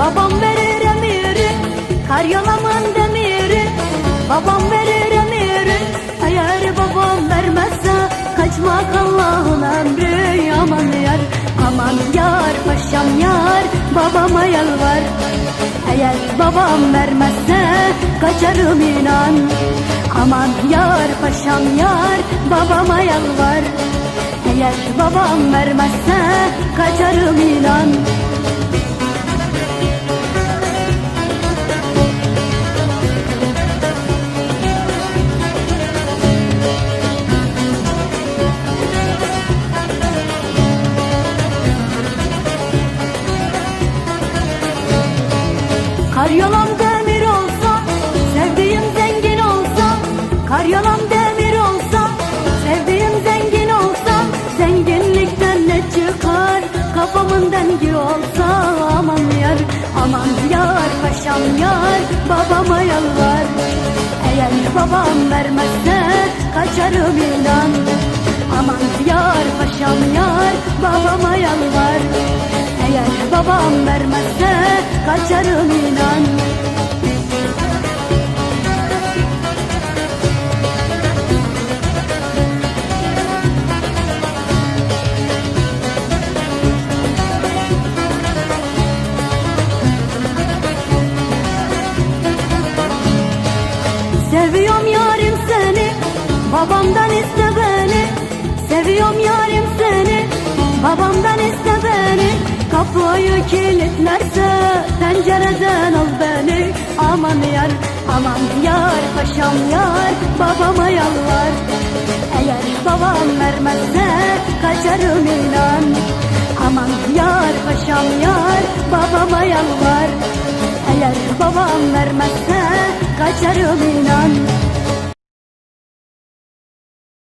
Babam verir emiri Karyalamın demiri. Babam verir emiri Eğer babam vermezse Kaçmak Allah'ın emri. Aman yar aman yar Paşam yar babama yalvar. Eğer babam vermezse Kaçarım inan. Aman yar paşam yar babama yalvar. Eğer babam vermezse kaçarım Karyolam demir olsa, sevdiğim zengin olsa Karyolam demir olsa, sevdiğim zengin olsa Zenginlikten ne çıkar, kafamın dengi olsa Aman yar, aman yar, paşam yar, babama yalvar. Eğer babam vermezse kaçarım inan. Aman yar, paşam yar, babama yalvar. Eğer babam vermezse kaçarım inan Seviyorum yarim seni Babamdan iste beni. Seviyorum yarim seni Babamdan iste beni. Kapıyı kilitlerse Pencereden al beni. Aman yar aman yar Paşam yar babama yalvar. Eğer babam vermezse Kaçarım inan. Aman yar paşam yar Babama yalvar. Eğer babam vermezse kaçarım inan